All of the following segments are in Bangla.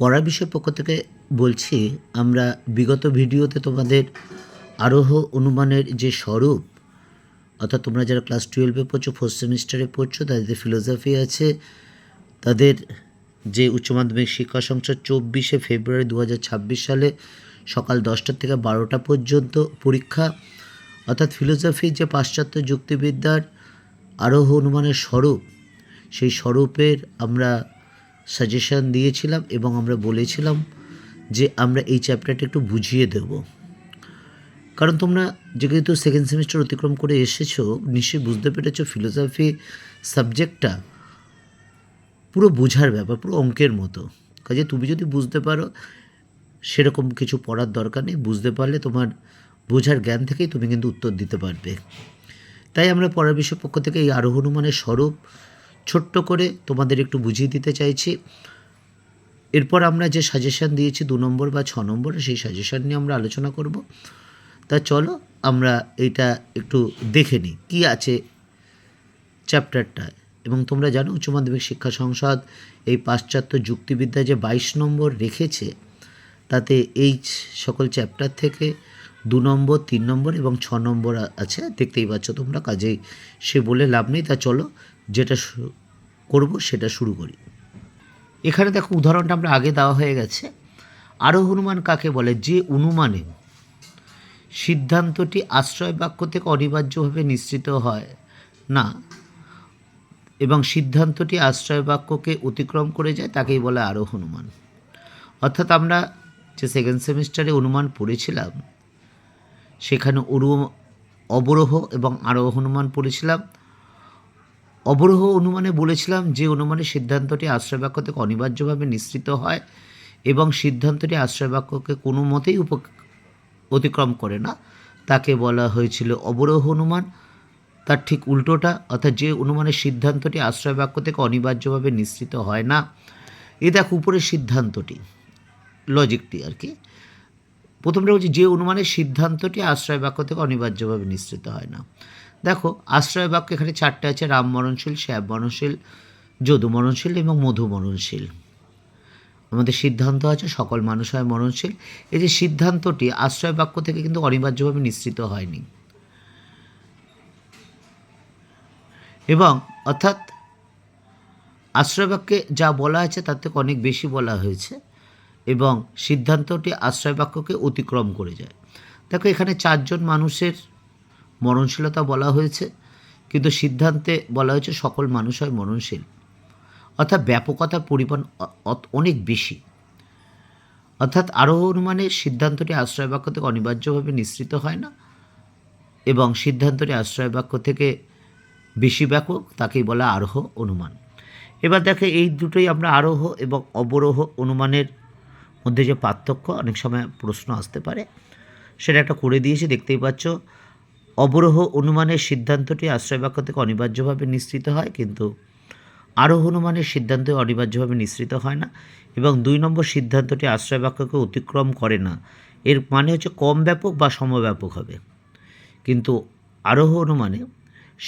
পড়ার বিষয়ের পক্ষ থেকে বলছি, আমরা বিগত ভিডিওতে তোমাদের আরোহ অনুমানের যে স্বরূপ, অর্থাৎ তোমরা যারা ক্লাস টুয়েলভে পড়ছো ফোর্থ সেমিস্টারে পড়ছো, তাদের ফিলোসফি আছে। তাদের যে উচ্চ মাধ্যমিক শিক্ষা সংসদ চব্বিশে ফেব্রুয়ারি দু হাজার ছাব্বিশ সালে সকাল দশটা থেকে বারোটা পর্যন্ত পরীক্ষা, অর্থাৎ ফিলোসফি যে পাশ্চাত্য যুক্তিবিদ্যার আরোহ অনুমানের স্বরূপ, সেই স্বরূপের আমরা সাজেশন দিয়েছিলাম এবং আমরা বলেছিলাম যে আমরা এই চ্যাপ্টারটা একটু বুঝিয়ে দেব। কারণ তোমরা যেহেতু সেকেন্ড সেমিস্টার অতিক্রম করে এসেছ, নিশ্চয়ই বুঝতে পেরেছ ফিলোসফি সাবজেক্টটা পুরো বোঝার ব্যাপার, পুরো অঙ্কের মতো। কাজে তুমি যদি বুঝতে পারো, সেরকম কিছু পড়ার দরকার নেই, বুঝতে পারলে তোমার বোঝার জ্ঞান থেকেই তুমি কিন্তু উত্তর দিতে পারবে। তাই আমরা পড়ার বিষয় পক্ষ থেকে এই আরোহ হনুমানের স্বরূপ ছোট্ট করে তোমাদের একটু বুঝিয়ে দিতে চাইছি। এরপর আমরা যে সাজেশন দিয়েছি দু নম্বর বা ছ নম্বর, সেই সাজেশন নিয়ে আমরা আলোচনা করব। তা চলো আমরা এইটা একটু দেখে নিই, কী আছে চ্যাপ্টারটায় এবং তোমরা জানো উচ্চ মাধ্যমিক শিক্ষা সংসদ এই পাশ্চাত্য যুক্তিবিদ্যা যে বাইশ নম্বর রেখেছে, তাতে এই সকল চ্যাপ্টার থেকে দু নম্বর, তিন নম্বর এবং ছ নম্বর আছে। দেখতেই পাচ্ছ তোমরা, কাজেই সে বলে লাভ নেই। তা চলো যেটা করব সেটা শুরু করি। এখানে দেখো উদাহরণটা আমরা আগে দেওয়া হয়ে গেছে। আরও হনুমান কাকে বলে? যে অনুমানে সিদ্ধান্তটি আশ্রয় বাক্য থেকে অনিবার্যভাবে নিশ্চিত হয় না এবং সিদ্ধান্তটি আশ্রয় বাক্যকে অতিক্রম করে যায়, তাকেই বলে আরও হনুমান। অর্থাৎ আমরা যে সেকেন্ড সেমিস্টারে অনুমান পড়েছিলাম, সেখানে উরু অবরোহ এবং আরোহ হনুমান পড়েছিলাম অবরোহ অনুমানে বলেছিলাম যে অনুমানের সিদ্ধান্তটি আশ্রয় বাক্য থেকে অনিবার্যভাবে নিশ্চিত হয় এবং সিদ্ধান্তটি আশ্রয় বাক্যকে কোনো মতেই উপ অতিক্রম করে না। তাকে বলা হয়েছিল অবরোহ অনুমান। তার ঠিক উল্টোটা, অর্থাৎ যে অনুমানের সিদ্ধান্তটি আশ্রয় বাক্য থেকে অনিবার্যভাবে নিশ্চিত হয় না, এ দেখ উপরের সিদ্ধান্তটি লজিকটি আর কি। প্রথমটা হচ্ছে যে অনুমানের সিদ্ধান্তটি আশ্রয় বাক্য থেকে অনিবার্যভাবে নিশ্চিত হয় না। দেখো, আশ্রয় বাক্য এখানে চারটে আছে, রাম মরণশীল শ্যাব মরণশীল, যদু মরণশীল এবং মধু মরণশীল। আমাদের সিদ্ধান্ত আছে, সকল মানুষ হয় মরণশীল। এই যে সিদ্ধান্তটি, আশ্রয় বাক্য থেকে কিন্তু অনিবার্যভাবে নিশ্চিত হয়নি। এবং, অর্থাৎ, আশ্রয় বাক্যে যা বলা আছে, তার থেকে অনেক বেশি বলা হয়েছে। এবং সিদ্ধান্তটি আশ্রয় বাক্যকে অতিক্রম করে যায়। দেখো, এখানে চারজন মানুষের মরণশীলতা বলা হয়েছে, কিন্তু সিদ্ধান্তে বলা হয়েছে সকল মানুষ হয় মরণশীল। অর্থাৎ ব্যাপকতার পরিমাণ অনেক বেশি। অর্থাৎ আরোহ অনুমানের সিদ্ধান্তটি আশ্রয় বাক্য থেকে অনিবার্যভাবে নিঃসৃত হয় না এবং সিদ্ধান্তটি আশ্রয় বাক্য থেকে বেশি ব্যাপক, তাকেই বলা আরোহ অনুমান। এবার দেখে এই দুটোই আমরা আরোহ এবং অবরোহ অনুমানের মধ্যে যে পার্থক্য, অনেক সময় প্রশ্ন আসতে পারে। সেটা একটা করে দিয়েছি, দেখতেই পাচ্ছ। অবরোহ অনুমানের সিদ্ধান্তটি আশ্রয় বাক্য থেকে অনিবার্যভাবে নিশ্চিত হয়, কিন্তু আরোহ অনুমানের সিদ্ধান্ত অনিবার্যভাবে নিশ্চিত হয় না এবং দুই নম্বর সিদ্ধান্তটি আশ্রয় বাক্যকে অতিক্রম করে না। এর মানে হচ্ছে কম ব্যাপক বা সমব্যাপক হবে। কিন্তু আরোহ অনুমানে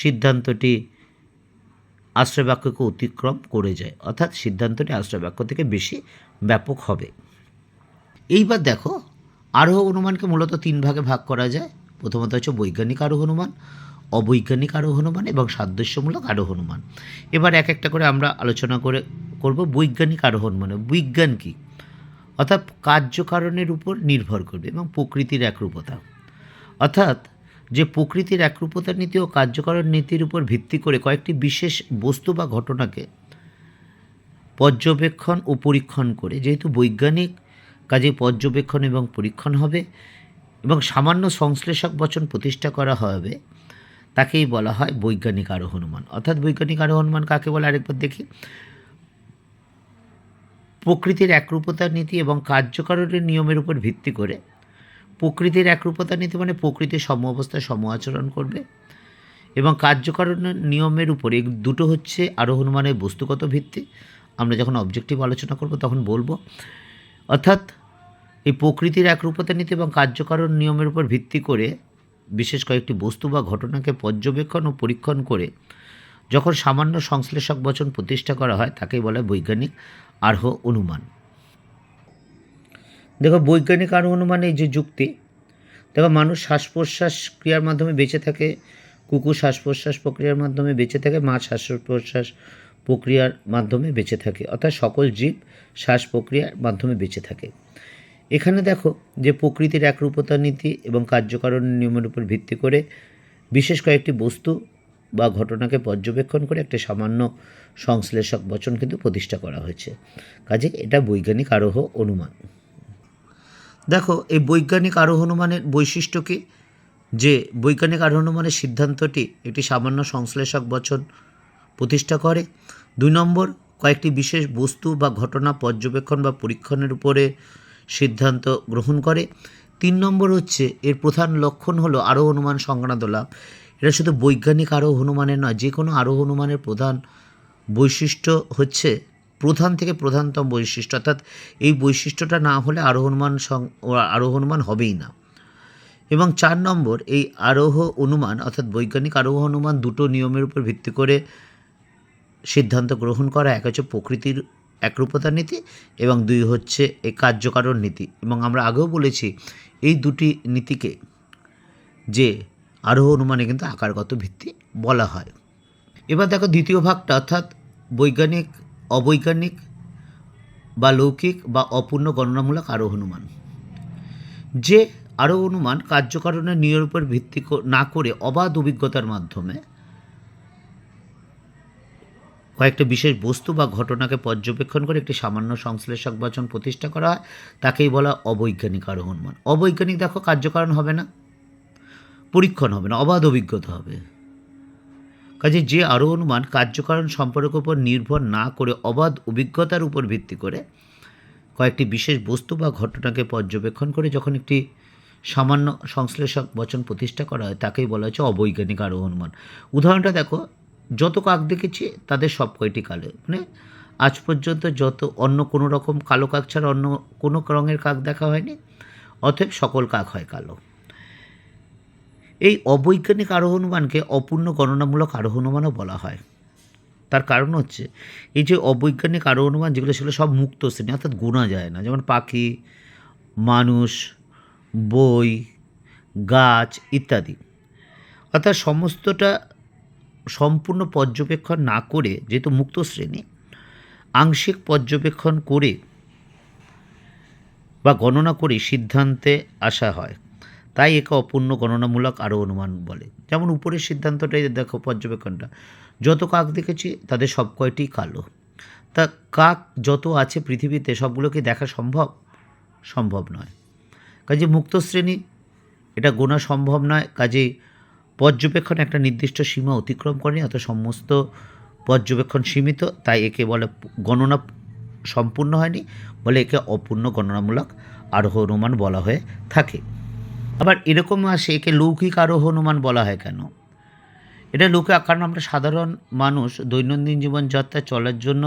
সিদ্ধান্তটি আশ্রয় বাক্যকে অতিক্রম করে যায়, অর্থাৎ সিদ্ধান্তটি আশ্রয় বাক্য থেকে বেশি ব্যাপক হবে। এইবার দেখো, আরোহ অনুমানকে মূলত তিন ভাগে ভাগ করা যায়। প্রথমত হচ্ছে বৈজ্ঞানিক আরোহ অনুমান, অবৈজ্ঞানিক আরোহ অনুমান এবং সাদৃশ্যমূলক আরোহ অনুমান। এবার এক একটা করে আমরা আলোচনা করে করব বৈজ্ঞানিক আরোহ অনুমানে বিজ্ঞান কী? অর্থাৎ কার্যকারণের উপর নির্ভর করবে এবং প্রকৃতির একরূপতা। অর্থাৎ যে প্রকৃতির একরূপতার নীতি ও কার্যকরণ নীতির উপর ভিত্তি করে কয়েকটি বিশেষ বস্তু বা ঘটনাকে পর্যবেক্ষণ ও পরীক্ষণ করে। যেহেতু বৈজ্ঞানিক কাজে পর্যবেক্ষণ এবং পরীক্ষণ হবে এবং সামান্য সংশ্লেষক বচন প্রতিষ্ঠা করা হবে, তাকেই বলা হয় বৈজ্ঞানিক আরোহ অনুমান অর্থাৎ বৈজ্ঞানিক আরোহ অনুমান কাকে বলে? আরেকবার দেখি। প্রকৃতির একরূপতার নীতি এবং কার্যকারণের নিয়মের উপর ভিত্তি করে প্রকৃতির একরূপতার নীতি মানে প্রকৃতির সম অবস্থায় সম আচরণ করবে এবং কার্যকারণের নিয়মের উপরে দুটো হচ্ছে আরোহ অনুমানের বস্তুগত ভিত্তি। আমরা যখন অবজেক্টিভ আলোচনা করব তখন বলব, অর্থাৎ এই প্রকৃতির একরূপতা নীতি এবং কার্যকারণ নিয়মের উপর ভিত্তি করে বিশেষ কয়েকটি বস্তু বা ঘটনাকে পর্যবেক্ষণ ও পরীক্ষণ করে যখন সামান্য সংশ্লেষক বচন প্রতিষ্ঠা করা হয় তাকে বলা বৈজ্ঞানিক আরহ অনুমান। দেখো, বৈজ্ঞানিক আরহ অনুমান এই যে যুক্তি, দেখো, মানুষ শ্বাস প্রশ্বাস ক্রিয়ার মাধ্যমে বেঁচে থাকে, কুকুর শ্বাস প্রশ্বাস প্রক্রিয়ার মাধ্যমে বেঁচে থাকে মাছ শ্বাস প্রশ্বাস প্রক্রিয়ার মাধ্যমে বেঁচে থাকে, অর্থাৎ সকল জীব শ্বাস প্রক্রিয়ার মাধ্যমে বেঁচে থাকে। এখানে দেখো যে প্রকৃতির একরূপতা নীতি এবং কার্যকারণ নিয়মের উপর ভিত্তি করে বিশেষ কয়েকটি বস্তু বা ঘটনাকে পর্যবেক্ষণ করে একটা সামান্য সংশ্লেষক বচন কিন্তু প্রতিষ্ঠা করা হয়েছে। কাজে এটা বৈজ্ঞানিক আরোহ অনুমান। দেখো, এই বৈজ্ঞানিক আরোহ অনুমানের বৈশিষ্ট্য কি? যে বৈজ্ঞানিক আরোহ অনুমানের সিদ্ধান্তটি একটি সামান্য সংশ্লেষক বচন প্রতিষ্ঠা করে। দুই নম্বর, কয়েকটি বিশেষ বস্তু বা ঘটনা পর্যবেক্ষণ বা পরীক্ষণের উপরে সিদ্ধান্ত গ্রহণ করে। তিন নম্বর হচ্ছে, এর প্রধান লক্ষণ হলো আরোহ অনুমান সংক্রান্ত লাভ। এটা শুধু বৈজ্ঞানিক আরোহ হনুমানের নয়, যে কোনো আরোহ অনুমানের প্রধান বৈশিষ্ট্য হচ্ছে প্রধান থেকে প্রধানতম বৈশিষ্ট্য। অর্থাৎ এই বৈশিষ্ট্যটা না হলে আরোহ অনুমান সং- অনুমান হবেই না। এবং চার নম্বর, এই আরোহ অনুমান অর্থাৎ বৈজ্ঞানিক আরোহ অনুমান দুটো নিয়মের উপর ভিত্তি করে সিদ্ধান্ত গ্রহণ করা, এক হচ্ছে প্রকৃতির একরূপতা নীতি এবং দুই হচ্ছে এই কার্যকারণ নীতি। এবং আমরা আগেও বলেছি, এই দুটি নীতিকে যে আরোহ অনুমানে কিন্তু আকারগত ভিত্তি বলা হয়। এবার দেখো দ্বিতীয় ভাগটা, অর্থাৎ বৈজ্ঞানিক, অবৈজ্ঞানিক বা লৌকিক বা অপূর্ণ গণনামূলক আরোহ অনুমান। যে আরও অনুমান কার্যকারণের নিয়মের উপর ভিত্তি না করে অবাধ অভিজ্ঞতার মাধ্যমে কয়েকটা বিশেষ বস্তু বা ঘটনাকে পর্যবেক্ষণ করে একটি সামান্য সংশ্লেষক বচন প্রতিষ্ঠা করা হয়। তাকেই বলা অবৈজ্ঞানিক আরোহ অনুমান অবৈজ্ঞানিক দেখো, কার্যকারণ হবে না, পরীক্ষণ হবে না, অবাধ অভিজ্ঞতা হবে। কাজে যে আরও অনুমান কার্যকারণ সম্পর্কের উপর নির্ভর না করে অবাধ অভিজ্ঞতার উপর ভিত্তি করে কয়েকটি বিশেষ বস্তু বা ঘটনাকে পর্যবেক্ষণ করে যখন একটি সামান্য সংশ্লেষক বচন প্রতিষ্ঠা করা হয়, তাকেই বলা হচ্ছে অবৈজ্ঞানিক আরও অনুমান উদাহরণটা দেখো যত কাক দেখেছি, তাদের সব কয়টি কালো। মানে আজ পর্যন্ত যত অন্য কোনো রকম কালো কাক ছাড়া অন্য কোনো রঙের কাক দেখা হয়নি, অতএব সকল কাক হয় কালো। এই অবৈজ্ঞানিক আরোহ অনুমানকে অপূর্ণ গণনামূলক আরোহ অনুমানও বলা হয়। তার কারণ হচ্ছে, এই যে অবৈজ্ঞানিক আরোহ অনুমান যেগুলো সেগুলো সব মুক্ত শ্রেণি, অর্থাৎ গোনা যায় না। যেমন পাখি, মানুষ, বই, গাছ ইত্যাদি। অর্থাৎ সমস্তটা সম্পূর্ণ পর্যবেক্ষণ না করে যেহেতু মুক্ত শ্রেণি, আংশিক পর্যবেক্ষণ করে বা গণনা করে সিদ্ধান্তে আসা হয়। তাই একে অপূর্ণ গণনামূলক আরও অনুমান বলে। যেমন উপরের সিদ্ধান্তটাই দেখো পর্যবেক্ষণটা। যত কাক দেখেছি, তাদের সব কয়টি কালো। তা কাক যত আছে পৃথিবীতে সবগুলোকে দেখা সম্ভব? সম্ভব নয়। কাজে মুক্ত শ্রেণি, এটা গোনা সম্ভব নয়। কাজেই পর্যবেক্ষণ একটা নির্দিষ্ট সীমা অতিক্রম করেনি অত সমস্ত পর্যবেক্ষণ সীমিত, তাই একে বলে গণনা সম্পূর্ণ হয়নি, বলে একে অপূর্ণ গণনামূলক আরোহ অনুমান বলা হয়ে থাকে। আবার এরকম আসে, একে লৌকিক আরোহ অনুমান বলা হয় কেন? এটা লোকে কারণ আমরা সাধারণ মানুষ, দৈনন্দিন জীবনযাত্রায় চলার জন্য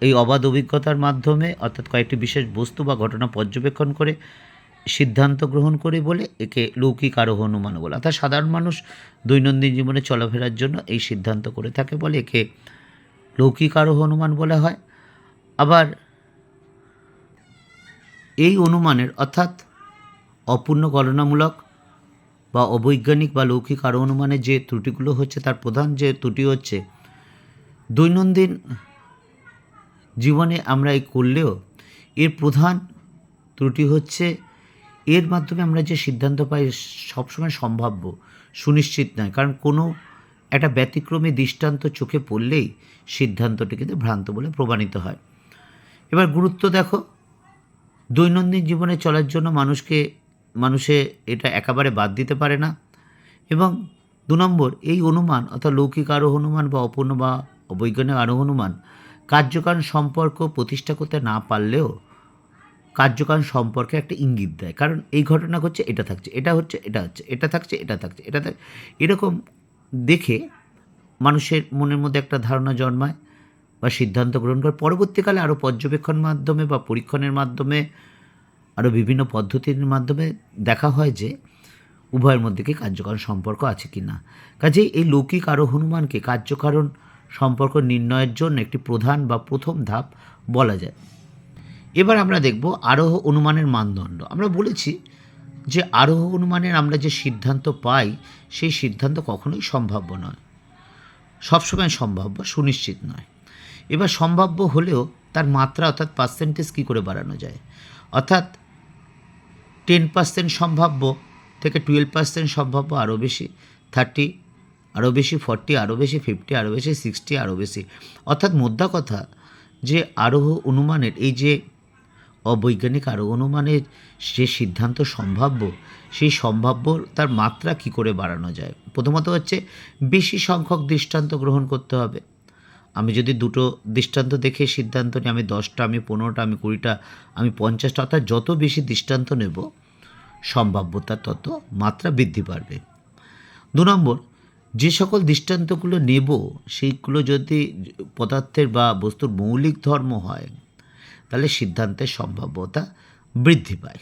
এই অবাধ অভিজ্ঞতার মাধ্যমে, অর্থাৎ কয়েকটি বিশেষ বস্তু বা ঘটনা পর্যবেক্ষণ করে সিদ্ধান্ত গ্রহণ করে বলে একে লৌকিক আরোহ অনুমান বলে অর্থাৎ সাধারণ মানুষ দৈনন্দিন জীবনে চলাফেরার জন্য এই সিদ্ধান্ত করে থাকে বলে একে লৌকিক আরোহ অনুমান বলা হয়। আবার এই অনুমানের অর্থাৎ অপূর্ণ গণনামূলক বা অবৈজ্ঞানিক বা লৌকিক আরও অনুমানের যে ত্রুটিগুলো হচ্ছে, তার প্রধান যে ত্রুটি হচ্ছে, দৈনন্দিন জীবনে আমরা এই করলেও এর প্রধান ত্রুটি হচ্ছে এর মাধ্যমে আমরা যে সিদ্ধান্ত পাই সবসময় সম্ভাব্য, সুনিশ্চিত নয়। কারণ কোনো একটা ব্যতিক্রমী দৃষ্টান্ত চোখে পড়লেই সিদ্ধান্তটি কিন্তু ভ্রান্ত বলে প্রমাণিত হয়। এবার গুরুত্ব দেখো, দৈনন্দিন জীবনে চলার জন্য মানুষকে, মানুষে এটা একেবারে বাদ দিতে পারে না। এবং দু নম্বর, এই অনুমান অর্থাৎ লৌকিক আরোহ অনুমান বা অপূর্ণ বা অবৈজ্ঞানিক আরোহ অনুমান কার্যকারণ সম্পর্ক প্রতিষ্ঠা করতে না পারলেও কার্যকারণ সম্পর্কে একটা ইঙ্গিত দেয়। কারণ এই ঘটনা হচ্ছে এটা থাকছে, এটা হচ্ছে এটা হচ্ছে, এটা থাকছে এটা থাকছে, এটা থাক, এরকম দেখে মানুষের মনের মধ্যে একটা ধারণা জন্মায় বা সিদ্ধান্ত গ্রহণ করে। পরবর্তীকালে আরও পর্যবেক্ষণ মাধ্যমে বা পরীক্ষণের মাধ্যমে আরও বিভিন্ন পদ্ধতির মাধ্যমে দেখা হয় যে উভয়ের মধ্যে কি কার্যকারণ সম্পর্ক আছে কি না। কাজেই এই লৌকিক আরও হনুমানকে কার্যকারণ সম্পর্ক নির্ণয়ের জন্য একটি প্রধান বা প্রথম ধাপ বলা যায়। এবার আমরা দেখব আরোহ অনুমানের মানদণ্ড। আমরা বলেছি যে আরোহ অনুমানের আমরা যে সিদ্ধান্ত পাই, সেই সিদ্ধান্ত কখনোই সম্ভাব্য নয়। সবসময় সম্ভাব্য, সুনিশ্চিত নয়। এবার সম্ভাব্য হলেও তার মাত্রা অর্থাৎ পার্সেন্টেজ কী করে বাড়ানো যায়? অর্থাৎ টেন পার্সেন্ট সম্ভাব্য থেকে টুয়েলভ পার্সেন্ট সম্ভাব্য আরও বেশি থার্টি আরও বেশি ফর্টি আরও বেশি ফিফটি আরও বেশি সিক্সটি আরও বেশি। অর্থাৎ মোদ্দা কথা যে আরোহ অনুমানের এই যে অবৈজ্ঞানিক আরোহ অনুমানের যে সিদ্ধান্ত সম্ভাব্য, সেই সম্ভাব্য তার মাত্রা কি করে বাড়ানো যায়? প্রথমত হচ্ছে বেশি সংখ্যক দৃষ্টান্ত গ্রহণ করতে হবে। আমি যদি দুটো দৃষ্টান্ত দেখে সিদ্ধান্ত নিই, আমি দশটা, আমি পনেরোটা, আমি কুড়িটা, আমি পঞ্চাশটা, অর্থাৎ যত বেশি দৃষ্টান্ত নেব, সম্ভাব্যতা তত মাত্রা বৃদ্ধি পাবে। দু নম্বর, যে সকল দৃষ্টান্তগুলো নেব, সেইগুলো যদি পদার্থের বা বস্তুর মৌলিক ধর্ম হয় তাহলে সিদ্ধান্তের সম্ভাব্যতা বৃদ্ধি পায়।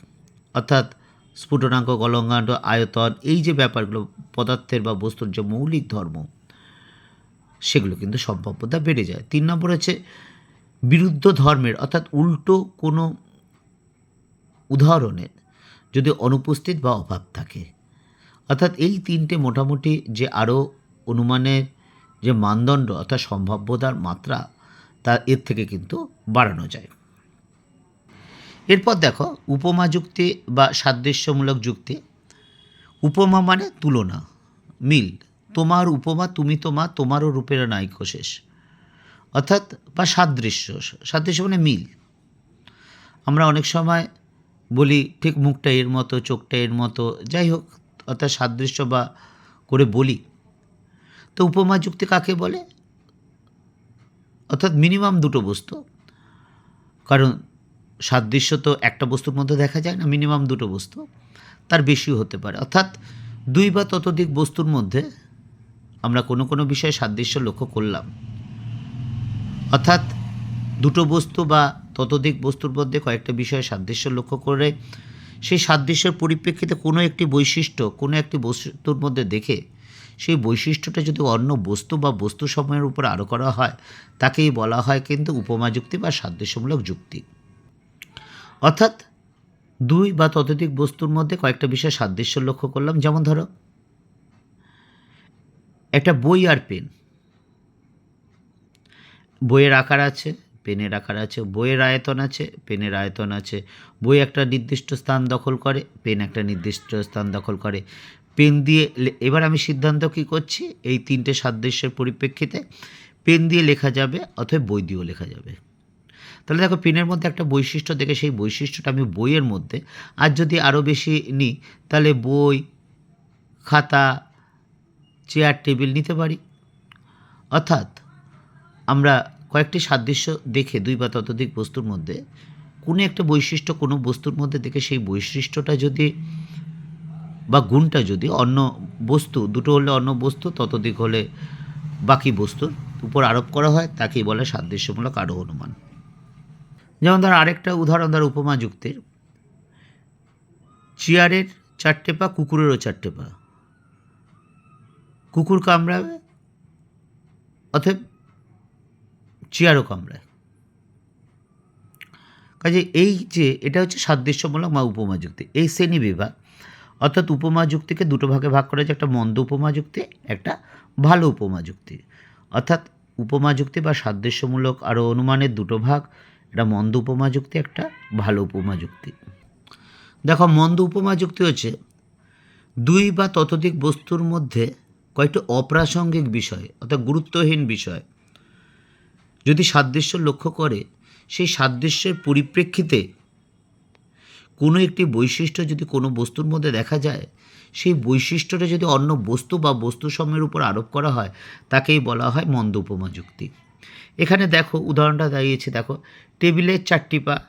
অর্থাৎ স্ফুটনাঙ্ক গলঙ্গাণ্ড আয়তন, এই যে ব্যাপারগুলো, পদার্থের বা বস্তুর যে মৌলিক ধর্ম, সেগুলো কিন্তু সম্ভাব্যতা বেড়ে যায়। তিন নম্বর হচ্ছে বিরুদ্ধ ধর্মের, অর্থাৎ উল্টো কোনো উদাহরণের যদি অনুপস্থিত বা অভাব থাকে। অর্থাৎ এই তিনটে মোটামুটি যে আরও অনুমানের যে মানদণ্ড, অর্থাৎ সম্ভাব্যতার মাত্রা, তা এর থেকে কিন্তু বাড়ানো যায়। এরপর দেখো, উপমা যুক্তি বা সাদৃশ্যমূলক যুক্তি। উপমা মানে তুলনা, মিল। তোমার উপমা, তুমি তোমা, তোমারও রূপের নাইক শেষ। অর্থাৎ, বা সাদৃশ্য সাদৃশ্য মানে মিল। আমরা অনেক সময় বলি, ঠিক মুখটা এর মতো, চোখটা এর মতো, যাই হোক, অর্থাৎ সাদৃশ্য বা করে বলি। তো উপমা যুক্তি কাকে বলে? অর্থাৎ মিনিমাম দুটো বস্তু। কারণ সাদৃশ্য তো একটা বস্তুর মধ্যে দেখা যায় না মিনিমাম দুটো বস্তু, তার বেশিও হতে পারে। অর্থাৎ দুই বা ততোধিক বস্তুর মধ্যে আমরা কোনো কোনো বিষয়ে সাদৃশ্য লক্ষ্য করলাম। অর্থাৎ দুটো বস্তু বা ততোধিক বস্তুর মধ্যে কয়েকটা বিষয়ে সাদৃশ্য লক্ষ্য করে সেই সাদৃশ্যের পরিপ্রেক্ষিতে কোনো একটি বৈশিষ্ট্য, কোনো একটি বস্তুর মধ্যে দেখে সেই বৈশিষ্ট্যটা যদি অন্য বস্তু বা বস্তু সময়ের উপর আরও করা হয়, তাকেই বলা হয় কিন্তু উপমা যুক্তি বা সাদৃশ্যমূলক যুক্তি। অর্থাৎ দুই বা ততোধিক বস্তুর মধ্যে কয়েকটা বিষয়ে সাদৃশ্য লক্ষ্য করলাম। যেমন ধরো, একটা বই আর পেন। বইয়ের আকার আছে, পেনের আকার আছে, বইয়ের আয়তন আছে, পেনের আয়তন আছে। বই একটা নির্দিষ্ট স্থান দখল করে, পেন একটা নির্দিষ্ট স্থান দখল করে। পেন দিয়ে এবার আমি সিদ্ধান্ত কী করছি? এই তিনটে সাদৃশ্যের পরিপ্রেক্ষিতে পেন দিয়ে লেখা যাবে অথবা বই দিয়েও লেখা যাবে। তাহলে দেখো পেনের মধ্যে একটা বৈশিষ্ট্য দেখে সেই বৈশিষ্ট্যটা আমি বইয়ের মধ্যে, আর যদি আরও বেশি নিই, তাহলে বই, খাতা, চেয়ার, টেবিল নিতে পারি। অর্থাৎ আমরা কয়েকটি সাদৃশ্য দেখে দুই বা ততোধিক বস্তুর মধ্যে কোনো একটা বৈশিষ্ট্য, কোনো বস্তুর মধ্যে দেখে সেই বৈশিষ্ট্যটা যদি বা গুণটা যদি অন্য বস্তু, দুটো হলে অন্য বস্তু, ততোধিক হলে বাকি বস্তুর উপর আরোপ করা হয়, তাকেই বলে সাদৃশ্যমূলক আরও অনুমান যেমন ধর আরেকটা উদাহরণ ধর উপমা যুক্তির। চেয়ারের চারটে পা, কুকুরেরও চারটে পা। কুকুর কামড়াবে অতএব চেয়ারও কামড়ায়। কাজে এই যে, এটা হচ্ছে সাদৃশ্যমূলক বা উপমা যুক্তি। এই শ্রেণি বিভাগ, অর্থাৎ উপমা যুক্তিকে দুটো ভাগে ভাগ করা যায়, একটা মন্দ উপমা যুক্তি, একটা ভালো উপমা যুক্তি। অর্থাৎ উপমা যুক্তি বা সাদৃশ্যমূলক আরও অনুমানের দুটো ভাগ একটা মন্দ উপমা যুক্তি, একটা ভালো উপমা যুক্তি। দেখো, মন্দ উপমা যুক্তি হচ্ছে, দুই বা ততোধিক বস্তুর মধ্যে কয়েকটি অপ্রাসঙ্গিক বিষয়, অর্থাৎ গুরুত্বহীন বিষয়, যদি সাদৃশ্য লক্ষ্য করে, সেই সাদৃশ্যের পরিপ্রেক্ষিতে কোনো একটি বৈশিষ্ট্য যদি কোনো বস্তুর মধ্যে দেখা যায়, সেই বৈশিষ্ট্যটা যদি অন্য বস্তু বা বস্তু সময়ের উপর আরোপ করা হয়, তাকেই বলা হয় মন্দ উপমা যুক্তি। এখানে দেখো, উদাহরণটা দাঁড়িয়েছে, দেখো। টেবিলের চারটি পা,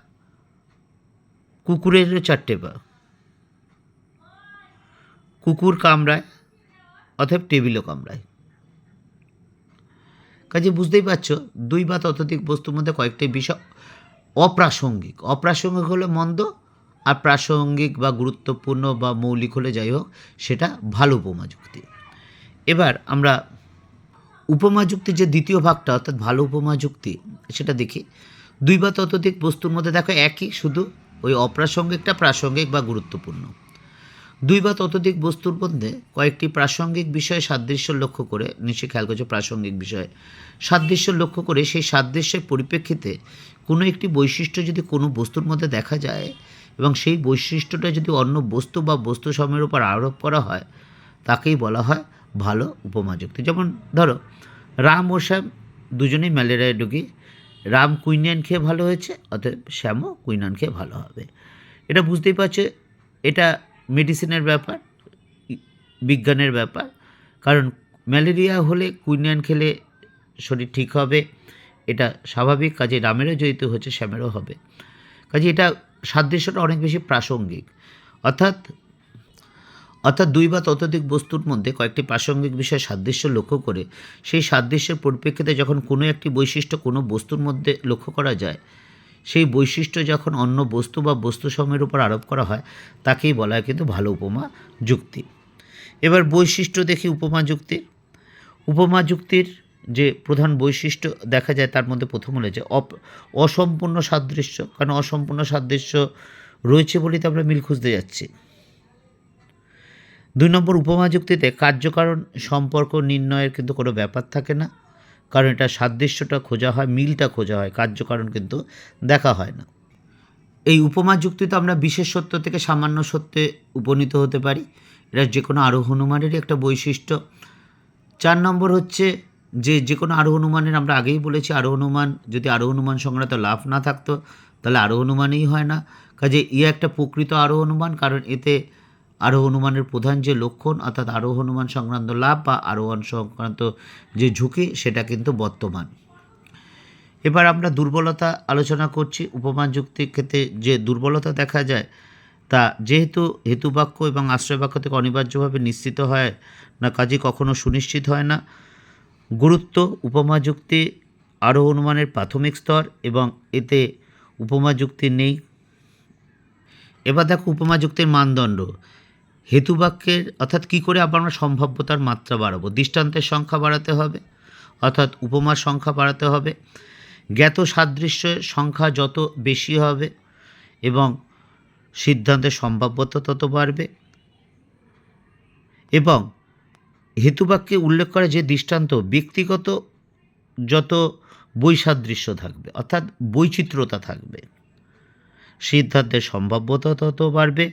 কুকুরেরও চারটে পা। কুকুর কামড়ায় অথবা টেবিলও কামড়ায়। কাজে বুঝতেই পারছ, দুই বা ততোধিক বস্তুর মধ্যে কয়েকটি বিষয় অপ্রাসঙ্গিক। অপ্রাসঙ্গিক হলে মন্দ, আর প্রাসঙ্গিক বা গুরুত্বপূর্ণ বা মৌলিক হলে যাই হোক, সেটা ভালো উপমা যুক্তি। এবার আমরা উপমা যুক্তির যে দ্বিতীয় ভাগটা, অর্থাৎ ভালো উপমা যুক্তি সেটা দেখি। দুই বা ততোধিক বস্তুর মধ্যে দেখো একই, শুধু ওই অপ্রাসঙ্গিকটা প্রাসঙ্গিক বা গুরুত্বপূর্ণ। দুই বা ততোধিক বস্তুর মধ্যে কয়েকটি প্রাসঙ্গিক বিষয়ে সাদৃশ্য লক্ষ্য করে, নিশ্চয়ই খেয়াল করছে প্রাসঙ্গিক বিষয়ে, সাদৃশ্য লক্ষ্য করে সেই সাদৃশ্যের পরিপ্রেক্ষিতে কোনো একটি বৈশিষ্ট্য যদি কোনো বস্তুর মধ্যে দেখা যায় এবং সেই বৈশিষ্ট্যটা যদি অন্য বস্তু বা বস্তু সময়ের উপর আরোপ করা হয়, তাকেই বলা হয় ভালো উপমা যুক্তি যেমন ধরো, রাম ও শ্যাম দুজনেই ম্যালেরিয়ায় রোগী। রাম কুইনান খেয়ে ভালো হয়েছে, অতএব শ্যামও কুইনান খেয়ে ভালো হবে। এটা বুঝতেই পারছে, এটা মেডিসিনের ব্যাপার, বিজ্ঞানের ব্যাপার। কারণ ম্যালেরিয়া হলে কুইনান খেলে শরীর ঠিক হবে, এটা স্বাভাবিক। কাজে রামেরও জড়িত হচ্ছে শ্যামেরও হবে। কাজে এটা সাদৃশ্যটা অনেক বেশি প্রাসঙ্গিক। অর্থাৎ অর্থাৎ দুই বা ততোধিক বস্তুর মধ্যে কয়েকটি প্রাসঙ্গিক বিষয় সাদৃশ্য লক্ষ্য করে, সেই সাদৃশ্যের পরিপ্রেক্ষিতে যখন কোনো একটি বৈশিষ্ট্য কোনো বস্তুর মধ্যে লক্ষ্য করা যায়, সেই বৈশিষ্ট্য যখন অন্য বস্তু বা বস্তু সময়ের উপর আরোপ করা হয়, তাকেই বলা হয় কিন্তু ভালো উপমা যুক্তি। এবার বৈশিষ্ট্য দেখি উপমা যুক্তির উপমা যুক্তির যে প্রধান বৈশিষ্ট্য দেখা যায় তার মধ্যে প্রথম হলো যে অসম্পূর্ণ সাদৃশ্য, কারণ অসম্পূর্ণ সাদৃশ্য রয়েছে বলেই তো আমরা মিল খুঁজতে যাচ্ছি। দুই নম্বর উপমা যুক্তিতে কার্যকারণ সম্পর্ক নির্ণয়ের কিন্তু কোনো ব্যাপার থাকে না। কারণ এটা সাদৃশ্যটা খোঁজা হয়, মিলটা খোঁজা হয়, কার্যকারণ কিন্তু দেখা হয় না। এই উপমা যুক্তিতে আমরা বিশেষ সত্য থেকে সামান্য সত্যে উপনীত হতে পারি। এটা যে কোনো আরোহ হনুমানেরই একটা বৈশিষ্ট্য। চার নম্বর হচ্ছে যে যে কোনো আরোহ হনুমানের আমরা আগেই বলেছি, আরোহ হনুমান যদি আরোহ হনুমান সংক্রান্ত লাভ না থাকতো, তাহলে আরোহ হনুমানই হয় না। কাজে ইয়ে একটা প্রকৃত আরোহ হনুমান কারণ এতে আরোহ হনুমানের প্রধান যে লক্ষণ, অর্থাৎ আরোহ হনুমান সংক্রান্ত লাভ বা আরোহণ সংক্রান্ত যে ঝুঁকি, সেটা কিন্তু বর্তমান। এবার আমরা দুর্বলতা আলোচনা করছি। উপমা যুক্তির ক্ষেত্রে যে দুর্বলতা দেখা যায়, তা যেহেতু হেতুবাক্য এবং আশ্রয়বাক্য থেকে অনিবার্যভাবে নিশ্চিত হয় না কাজে কখনো সুনিশ্চিত হয় না। গুরুত্ব, উপমা যুক্তি আরোহ অনুমানের প্রাথমিক স্তর এবং এতে উপমা যুক্তি নেই। এবার দেখো, উপমা যুক্তির মানদণ্ড। হেতুবাক্যের অর্থাৎ কী করে আবার আমরা সম্ভাব্যতার মাত্রা বাড়াবো? দৃষ্টান্তের সংখ্যা বাড়াতে হবে, অর্থাৎ উপমার সংখ্যা বাড়াতে হবে, জ্ঞাত সাদৃশ্যের সংখ্যা যত বেশি হবে এবং সিদ্ধান্তের সম্ভাব্যতা তত বাড়বে। এবং হেতুবাক্যে উল্লেখ করে যে দৃষ্টান্ত, ব্যক্তিগত যত বৈসাদৃশ্য থাকবে, অর্থাৎ বৈচিত্র্যতা থাকবে, সিদ্ধান্তের সম্ভাব্যতা তত বাড়বে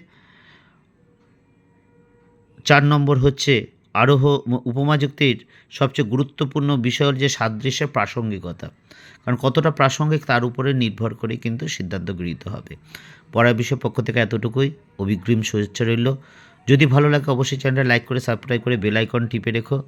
চার নম্বর হচ্ছে আরোহ উপমাযুক্তির সবচেয়ে গুরুত্বপূর্ণ বিষয় যে সাদৃশ্যের প্রাসঙ্গিকতা। কারণ কতটা প্রাসঙ্গিক তার উপরে নির্ভর করে কিন্তু সিদ্ধান্ত গৃহীত হবে। পড়া বিষয় পক্ষ থেকে এতটুকুই। অভিগ্রিম শুভেচ্ছা রইল। যদি ভালো লাগে অবশ্যই চ্যানেলটা লাইক করে সাবস্ক্রাইব করে বেল আইকন টিপে রেখো।